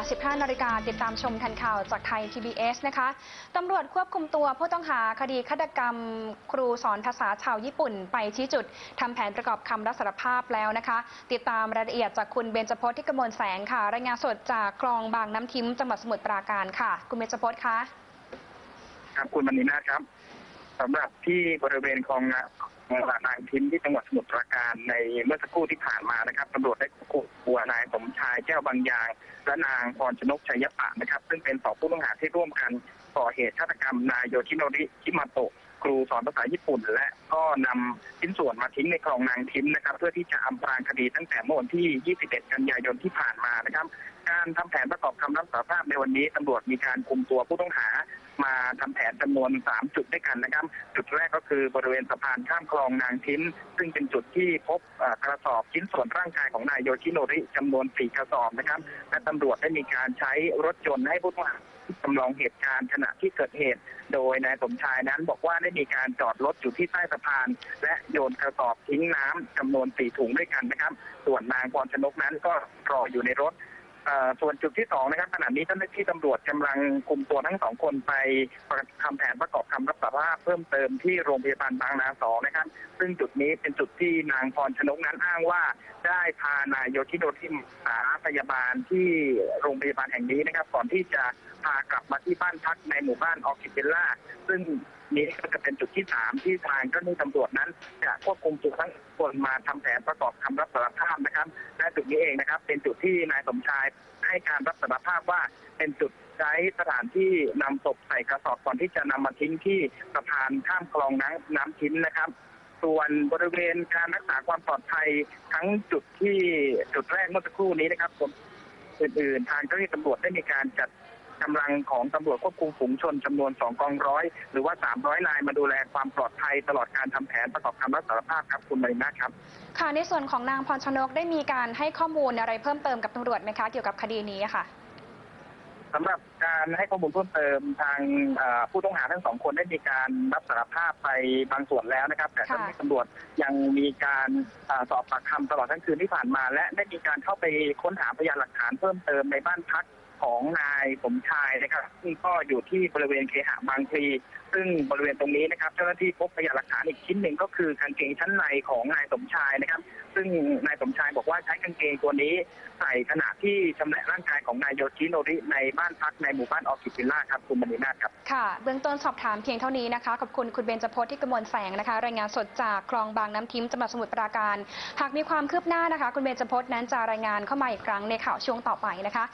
15 นาฬิกาติดตามชมทันข่าวจากไทย PBS นะคะ ตำรวจควบคุมตัวผู้ต้องหาคดีฆาตกรรม ครูสอนภาษาชาวญี่ปุ่น ไปชี้จุดทำแผนประกอบคำรับสารภาพแล้วนะคะ ติดตามรายละเอียดจากคุณเบญจพจน์ที่กมลแสงค่ะ รายงานสดจากคลองบางน้ำทิมจังหวัดสมุทรปราการค่ะ คุณเบญจพจน์คะครับคุณมณีนาครับสำหรับที่บริเวณคลองนางนางทิมที่จังหวัดสมุทรปราการในเมื่อสักครู่ที่ผ่านมานะครับตำรวจได้ควบคุม มชายแก้วบางยางและนางพรชนกชัยปะนะครับ ซึ่งเป็นสองผู้ต้องหาที่ร่วมกันก่อเหตุฆาตกรรมนายโยชิโนริชิมาโตะครูสอนภาษาญี่ปุ่น และก็นำชิ้นส่วนมาทิ้งในคลองนางทิมนะครับ เพื่อที่จะอำพรางคดีตั้งแต่เมื่อวันที่ 21 กันยายนที่ผ่านมานะครับ การทำแผนประกอบคำรับสารภาพในวันนี้ตำรวจมีการคุมตัวผู้ต้องหา มาทำแผนจำนวน 3 จุดด้วยกันนะครับ จุดแรกก็คือบริเวณสะพานข้ามคลองนางทิ้น ซึ่งเป็นจุดที่พบกระสอบชิ้นส่วนร่างกายของนายโยชิโนริจำนวน 4 กระสอบนะครับ และตำรวจได้มีการใช้รถยนต์ให้ผู้ต้องหาจำลองเหตุการณ์ขณะที่เกิดเหตุ โดยนายสมชายนั้นบอกว่าได้มีการจอดรถอยู่ที่ใต้สะพาน และโยนกระสอบทิ้งน้ำจำนวน4ถุงด้วยกันนะครับ ส่วนนางพรชนกนั้นก็รออยู่ในรถ ส่วนจุดที่สองนะครับขณะนี้เจ้าหน้าที่ตำรวจกำลังคุมตัวทั้งสองคนไปทำแผนประกอบคำรับสารภาพเพิ่มเติมที่โรงพยาบาลบางนาสองนะครับ ซึ่งจุดนี้เป็นจุดที่นางพรชนกนั้นอ้างว่า ได้พานายโยชิโดทิมหาพยาบาลที่โรงพยาบาลแห่งนี้นะครับ ก่อนที่จะ พากลับมาที่บ้านพักในหมู่บ้านออคิเบลล่า ซึ่งนี้ก็จะเป็นจุดที่สามที่ทางเจ้าหน้าที่ตำรวจนั้น จะควบคุมตัวทั้งคนมาทำแผนประกอบคำรับสารภาพนะครับและจุดนี้เองนะครับ เป็นจุดที่นายสมชายให้การรับสารภาพว่าเป็นจุดใช้สถานที่นำศพใส่กระสอบก่อนที่จะนำมาทิ้งที่สะพานข้ามคลองน้ำน้ำทิ้นนะครับส่วนบริเวณการรักษาความปลอดภัยทั้งจุดที่จุดแรกเมื่อสักครู่นี้นะครับผมอื่นๆทางเจ้าหน้าที่ตำรวจได้มีการจัด กำลังของตำรวจควบคุมฝูงชนจำนวน2กองร้อยหรือว่า 300นายมาดูแลความปลอดภัยตลอดการทำแผนประกอบคำรับสารภาพครับคุณมารินาถครับ ค่ะในส่วนของนางพรชนกได้มีการให้ข้อมูลอะไรเพิ่มเติมกับตำรวจไหมคะเกี่ยวกับคดีนี้อะค่ะสำหรับการให้ข้อมูลเพิ่มเติมทางเอ่อผู้ต้องหาทั้งสองคนได้มีการรับสารภาพไปบางส่วนแล้วนะครับ แต่เจ้าหน้าที่ตำรวจยังมีการเอ่อสอบปากคำตลอดทั้งคืนที่ผ่านมา และได้มีการเข้าไปค้นหาพยานหลักฐานเพิ่มเติมในบ้านพัก ของนายสมชายนะครับซึ่งก็อยู่ที่บริเวณเคหะบางพลีซึ่งบริเวณตรงนี้นะครับ เจ้าหน้าที่พบพยานหลักฐานอีกชิ้นหนึ่งก็คือกางเกงชั้นในของนายสมชายนะครับ ซึ่งนายสมชายบอกว่าใช้กางเกงตัวนี้ใส่ขณะที่ชำแหละร่างกายของนายโยชิโนริในบ้านพักในหมู่บ้านออคิวิลล่าครับคุณมณีนาถครับค่ะ เบื้องต้นสอบถามเพียงเท่านี้นะคะขอบคุณคุณเบญจพจน์ที่กมลแสงนะคะ รายงานสดจากคลองบางน้ำทิมจังหวัดสมุทรปราการ หากมีความคืบหน้านะคะ คุณเบญจพจน์นั้นจะรายงานเข้ามาอีกครั้งในข่าวช่วงต่อไปนะคะ